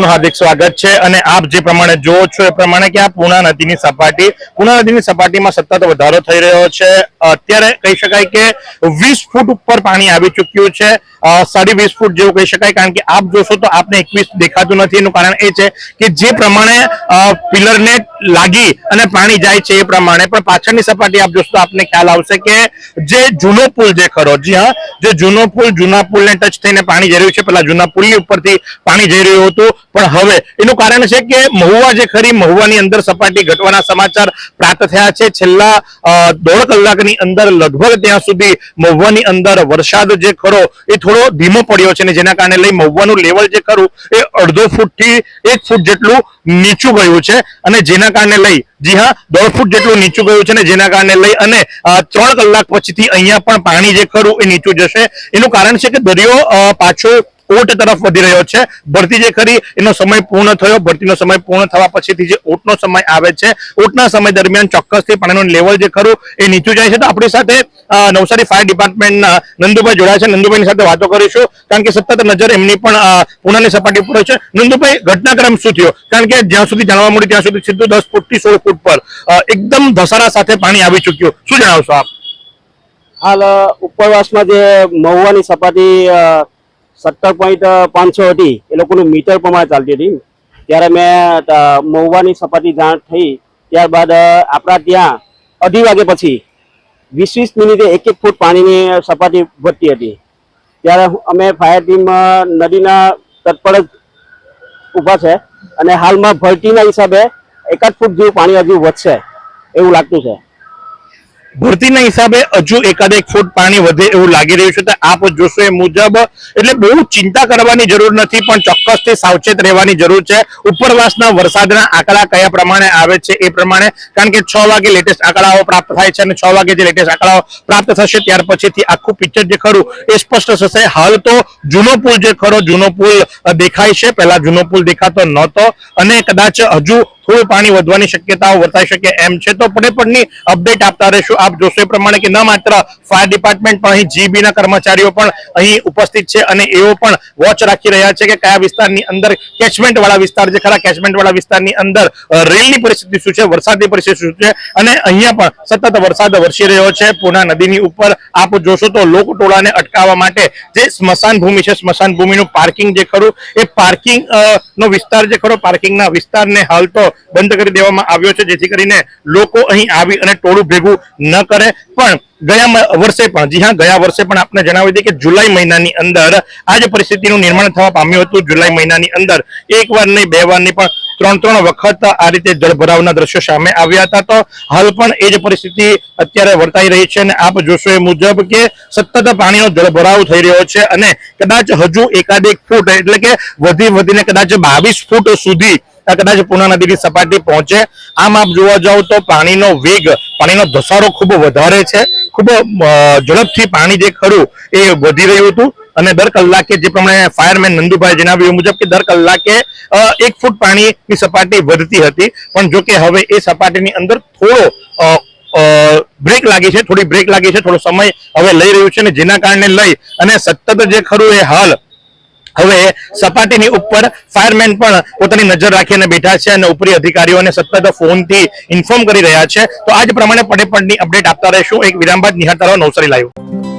આપનું હાર્દિક સ્વાગત છે અને આપ જે પ્રમાણે જોવો છો એ પ્રમાણે કે આ પૂર્ણા નદીની સપાટી પૂર્ણા નદીની સપાટીમાં સતત વધારો થઈ રહ્યો છે. અત્યારે કહી શકાય કે વીસ ફૂટ ઉપર પાણી આવી ચૂક્યું છે. સાડી વીસ ફૂટ જેવું કહી શકાય કારણ કે આપ જોશો તો આપને એકવીસ દેખાતું નથી. એનું કારણ એ છે કે જે પ્રમાણે પિલરને લાગી અને પાણી જાય છે એ પ્રમાણે. પણ પાછળની સપાટી આપ જોશો તો આપને ખ્યાલ આવશે કે જે જૂનો પુલ જે ખરો, જી હા, જે જૂનો પુલ જૂના પુલને ટચ થઈને પાણી જઈ રહ્યું છે. પેલા જૂના પુલની ઉપરથી પાણી જઈ રહ્યું હતું. પણ હવે એનું કારણ છે કે મહુવા જે ખરી મહુવાની અંદર સપાટી ઘટવાના સમાચાર પ્રાપ્ત થયા છે. છેલ્લા દોઢ કલાકની અંદર લગભગ ત્યાં સુધી મહુવાની અંદર વરસાદ જે ખરો એ થોડો ધીમો પડ્યો છે ને જેના કારણે લઈ મહુવાનું લેવલ જે ખરું એ અડધો ફૂટથી એક ફૂટ જેટલું નીચું ગયું છે અને જેના કારણે લઈ, જી હા, દોઢ ફૂટ જેટલું નીચું ગયું છે ને જેના કારણે લઈ અને ત્રણ કલાક પછીથી અહીંયા પણ પાણી જે ખરું એ નીચું જશે. એનું કારણ છે કે દરિયો પાછો ઓટ તરફ વધી રહ્યો છે. ભરતી જે ખરી એનો સમય પૂર્ણ થયો. ભરતીનો સમય પૂર્ણ થવા પછીથી જે ઓટનો સમય આવે છે, ઓટના સમય દરમિયાન ચોક્કસથી પાણીનું લેવલ જે ખરું એ નીચું જાય છે. તો આપણી સાથે નવસારી ફાયર ડિપાર્ટમેન્ટના નંદુભાઈ જોડાયા છે. નંદુભાઈની સાથે વાતો કરીશું, કારણ કે સતત નજર એમની પણ પૂર્ણની સપાટી પર છે. નંદુભાઈ, ઘટનાક્રમ શું થયો? કારણ કે જ્યાં સુધી જાણવા મળ્યું, ત્યાં સુધી સીધું દસ ફૂટથી સોળ ફૂટ પર એકદમ ધસારા સાથે પાણી આવી ચૂક્યું. શું જણાવશો આપ? હાલ ઉપરવાસમાં જે મહુવાની સપાટી સત્તર પોઈન્ટ પાંચસો હતી. એ લોકોનું મીટર પ્રમાણે ચાલતી હતી. ત્યારે મેં મહુવાની સપાટી જાણ થઈ. ત્યારબાદ આપણા ત્યાં અઢી વાગે પછી વીસ વીસ મિનિટે એક એક ફૂટ પાણીની સપાટી વધતી હતી. ત્યારે અમે ફાયર ટીમ નદીના તત્પર જ ઊભા છે અને હાલમાં ભરતીના હિસાબે એકાદ ફૂટ જેવું પાણી હજુ વધશે એવું લાગતું છે. ભરતીના હિસાબે હજુ એકાદ એક ફૂટ પાણી વધે એવું લાગી રહ્યું છે. આપ જોશો એ મુજબ, એટલે બહુ ચિંતા કરવાની જરૂર નથી, પણ ચોક્કસથી સાવચેત રહેવાની જરૂર છે. ઉપરવાસના વરસાદના આંકડા કયા પ્રમાણે આવે છે એ પ્રમાણે, કારણ કે છ વાગે લેટેસ્ટ આંકડાઓ પ્રાપ્ત થાય છે અને છ વાગે જે લેટેસ્ટ આંકડાઓ પ્રાપ્ત થશે ત્યાર પછીથી આખું પિક્ચર જે ખરું એ સ્પષ્ટ થશે. હાલ તો જૂનો પુલ જે ખરો, જૂનો પુલ દેખાય છે. પહેલા જૂનો પુલ દેખાતો નહોતો અને કદાચ હજુ થોડું પાણી વધવાની શક્યતાઓ વર્તાઈ શકે એમ છે. તો પડે પડની અપડેટ આપતા રહેશું. આપ જોશો એ પ્રમાણે કે ન માત્ર ફાયર ડિપાર્ટમેન્ટ પણ અહીં જીબી ના કર્મચારીઓ પણ અહીં ઉપસ્થિત છે અને એઓ પણ વોચ રાખી રહ્યા છે કે કયા વિસ્તારની અંદર કેચમેન્ટ વાળા વિસ્તાર જે ખરા કેચમેન્ટ વાળા વિસ્તારની અંદર રેલની પરિસ્થિતિ શું છે? વરસાદની પરિસ્થિતિ શું છે? અને અહીંયા પણ સતત વરસાદ વરસી રહ્યો છે. પૂર્ણા નદીની ઉપર આપ જોશો તો લોકટોળાને અટકાવવા માટે જે સ્મશાન ભૂમિ છે, સ્મશાન ભૂમિનું પાર્કિંગ જે ખરું, એ પાર્કિંગ નો વિસ્તાર જે ખરો પાર્કિંગના વિસ્તારને હાલ તો બંધ કરી દેવામાં આવ્યો છે. જેથી કરીને લોકો અહીં આવી અને ટોળું ભેગું ન કરે. પણ ગયા વર્ષે પણ, જી હા, ગયા વર્ષે પણ આપને જણાવી દઈએ કે જુલાઈ મહિનાની અંદર આ જ પરિસ્થિતિનું નિર્માણ થવા પામ્યું હતું. જુલાઈ મહિનાની અંદર એક વાર નહીં, બે વાર નહીં, પણ ત્રણ ત્રણ વખત આ રીતે જળભરાવના દ્રશ્યો સામે આવ્યા હતા. તો હાલ પણ એ જ પરિસ્થિતિ અત્યારે વર્તાઈ રહી છે અને આપ જોશો એ મુજબ કે સતત પાણીનો જળભરાવ થઈ રહ્યો છે અને કદાચ હજુ એકાદ એક ફૂટ, એટલે કે વધી વધીને કદાચ બાવીસ ફૂટ સુધી કદાચ પૂર્ણા નદીની સપાટી પહોંચે. આમ આપ જોવા જાવ તો પાણીનો વેગ, પાણીનો ધસારો ખૂબ વધારે છે. ખૂબ ઝડપથી પાણી જે ખરું એ વધી રહ્યું હતું. અને દર કલાકે જે પ્રમાણે ફાયરમેન નંદુભાઈ જણાવ્યું મુજબ કે દર કલાકે એક ફૂટ પાણીની સપાટી વધતી હતી. પણ જો કે હવે એ સપાટીની અંદર થોડો બ્રેક લાગી છે, થોડી બ્રેક લાગી છે, થોડો સમય હવે લઈ રહ્યું છે અને જેના કારણે લઈ અને સતત જે ખરું એ હાલ, હવે સપાટીની ઉપર ફાયરમેન પણ પોતાની નજર રાખીને બેઠા છે અને ઉપરી અધિકારીઓને સતત ફોનથી ઇન્ફોર્મ કરી રહ્યા છે. તો આજ પ્રમાણે પડે પડની અપડેટ આપતા રહેશું. એક વિરામ બાદ નિહાળતા રહો નવસારી લાઈવ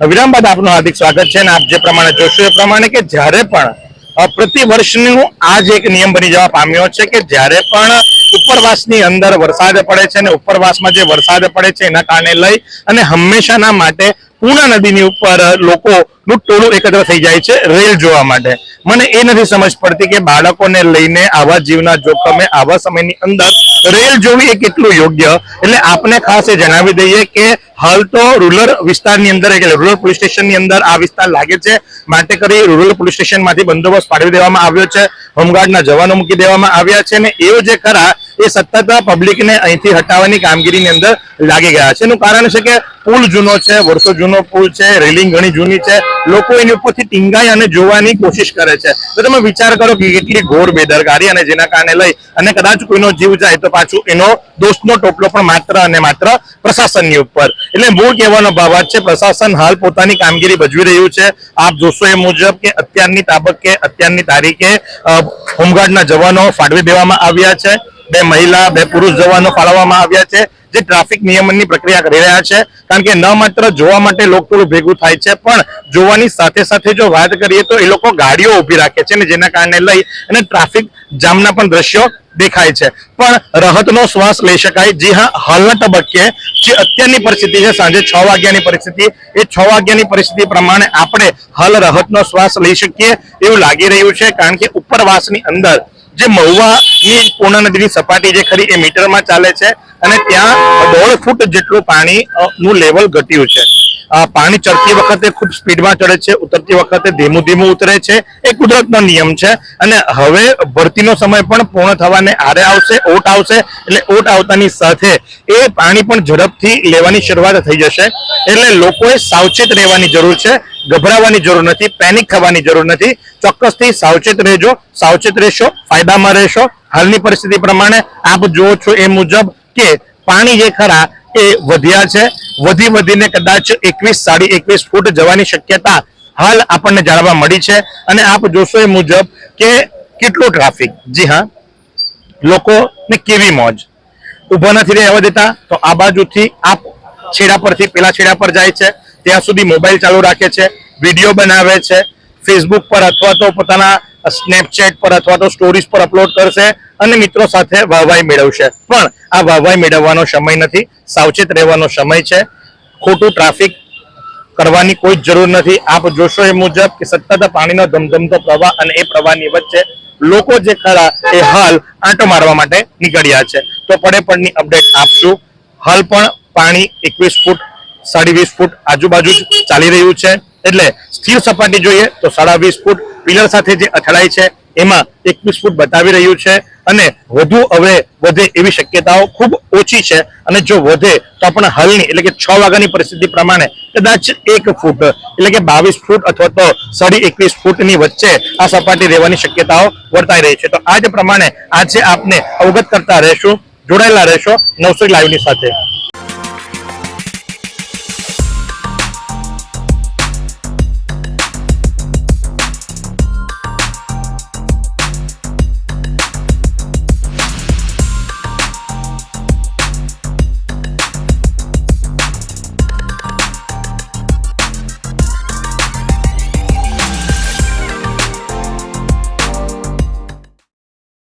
વિરામ બાદ આપનું હાર્દિક સ્વાગત છે અને આપ જે પ્રમાણે જોશો એ પ્રમાણે કે જ્યારે પણ પ્રતિ વર્ષનું આ જ એક નિયમ બની જવા પામ્યો છે કે જ્યારે પણ ઉપરવાસની અંદર વરસાદ પડે છે અને ઉપરવાસમાં જે વરસાદ પડે છે એના કારણે લઈ અને હંમેશાના માટે પૂર્ણા નદીની ઉપર લોકોનું ટોળું એકત્ર થઈ જાય છે રેલ જોવા માટે. મને એ નથી સમજ પડતી કે બાળકોને લઈને આવા જીવના જોખમે, આવા સમયની અંદર રેલ જોવી એ કેટલું યોગ્ય? એટલે આપને ખાસ એ જણાવી દઈએ કે હાલ તો રૂરલ વિસ્તારની અંદર, એટલે રૂરલ પોલીસ સ્ટેશનની અંદર આ વિસ્તાર લાગે છે. માટે કરી રૂરલ પોલીસ સ્ટેશનમાંથી બંદોબસ્ત પાડવી દેવામાં આવ્યો છે. હોમગાર્ડના જવાનો મૂકી દેવામાં આવ્યા છે અને એઓ જે ખરા, એ સતત પબ્લિકને અહીંથી હટાવવાની કામગીરીની અંદર લાગી ગયા છે. એનું કારણ છે કે પુલ જૂનો છે, વર્ષો જૂનો પુલ છે, રેલિંગ ઘણી જૂની છે. લોકો એની ઉપરથી ટીંગાઈ અને જોવાની કોશિશ કરે છે. તો તમે વિચાર કરો કે કેટલી ઘોર બેદરકારી અને જેના કારણે લઈ અને કદાચ કોઈનો જીવ જાય તો પાછું એનો દોષનો ટોપલો પણ માત્ર અને માત્ર પ્રશાસનની ઉપર. એટલે બહુ કહેવાનો ભાવાર્થ છે, પ્રશાસન હાલ પોતાની કામગીરી ભજવી રહ્યું છે. આપ જોશો એ મુજબ કે અત્યારની તાબકે, અત્યારની તારીખે હોમગાર્ડના જવાનો ફાળવી દેવામાં આવ્યા છે. બે મહિલા, બે પુરુષ જવાનો ફાળવવામાં આવ્યા છે. જે ટ્રાફિક નિયમનની પ્રક્રિયા કરી રહ્યા છે, કારણ કે ન માત્ર જોવા માટે લોકો ભેગું થાય છે, પણ જોવાની સાથે સાથે જો વાત કરીએ તો એ લોકો ગાડીઓ ઊભી રાખે છે ને જેના કારણે લઈ અને ટ્રાફિક જામના પણ દ્રશ્યો દેખાય છે. પણ રાહતનો શ્વાસ લઈ શકાય. જી હા, હાલના તબક્કે જે અત્યારની પરિસ્થિતિ છે, સાંજે છ વાગ્યાની પરિસ્થિતિ, એ છ વાગ્યાની પરિસ્થિતિ પ્રમાણે આપણે હાલ રાહતનો શ્વાસ લઈ શકીએ એવું લાગી રહ્યું છે, કારણ કે ઉપરવાસની અંદર જે મહુવાની પૂર્ણ નદીની સપાટી જે ખરી એ મીટરમાં ચાલે છે અને ત્યાં દોઢ ફૂટ જેટલું પાણી નું લેવલ ઘટ્યું છે. પાણી ચડતી વખતે ખૂબ સ્પીડમાં ચડે છે, ઉતરતી વખતે ધીમું ધીમું ઉતરે છે. એ કુદરતનો નિયમ છે અને હવે ભરતીનો સમય પણ પૂર્ણ થવાને આરે આવશે, ઓટ આવશે એટલે ઓટ આવતાની સાથે એ પાણી પણ ઝડપથી લેવાની શરૂઆત થઈ જશે. એટલે લોકોએ સાવચેત રહેવાની જરૂર છે, ગભરાવાની જરૂર નથી પેનિક થવાની જરૂર નથી. ચોક્કસથી સાવચેત રહેજો, સાવચેત રહેશો, ફાયદામાં રહેશો. હાલની પરિસ્થિતિ પ્રમાણે આપ જુઓ છો એ મુજબ કે પાણી જે ખરા એ વધ્યા છે. વધી વધીને કદાચ એકવીસ, સાડી એકવીસ ફૂટ જવાની શક્યતા હાલ આપણને જાણવા મળી છે. અને આપ જોશો એ મુજબ કે કેટલો ટ્રાફિક? જી હા. લોકોને કેવી મોજ? ઊભા નથી રહેવા દેતા, તો આ બાજુથી આ છેડા પરથી, પેલા છેડા પર જાય છે. ત્યાં સુધી મોબાઈલ ચાલુ રાખે છે, વીડિયો બનાવે છે ફેસબુક પર અથવા તો પોતાના સ્નેપચેટ પર અથવા તો સ્ટોરીઝ પર અપલોડ કરશે અને મિત્રો સાથે વાહવાઈ મેળવશે. પણ આ વાહવાઈ મેળવવાનો સમય નથી, સાવચેત રહેવાનો સમય છે. ખોટું ટ્રાફિક કરવાની કોઈ જરૂર નથી. આપ જોશો એ મુજબ કે સતત પાણીનો ધમધમતો પ્રવાહ અને એ પ્રવાહની વચ્ચે લોકો જે ખરા એ હાલ આંટો મારવા માટે નીકળ્યા છે. તો પડે પડની અપડેટ આપશું. હાલ પણ પાણી એકવીસ ફૂટ, સાડી વીસ ફૂટ આજુબાજુ ચાલી રહ્યું છે. એટલે સ્થિર સપાટી જોઈએ તો સાડા વીસ ફૂટ પિલર સાથે જે અથડાઈ છે, એમાં એકવીસ ફૂટ બતાવી રહ્યું છે અને વધુ હવે વધે એવી શક્યતાઓ ખૂબ ઓછી છે અને જો વધે તો પણ હાલની એટલે કે છ વાગ્યાની પરિસ્થિતિ પ્રમાણે કદાચ એક ફૂટ એટલે કે બાવીસ ફૂટ અથવા તો સાડી એકવીસ ફૂટની વચ્ચે આ સપાટી રહેવાની શક્યતાઓ વર્તાઈ રહી છે. તો આ પ્રમાણે આજે આપને અવગત કરતા રહેશું. જોડાયેલા રહેશો નવસો લાઈવની સાથે.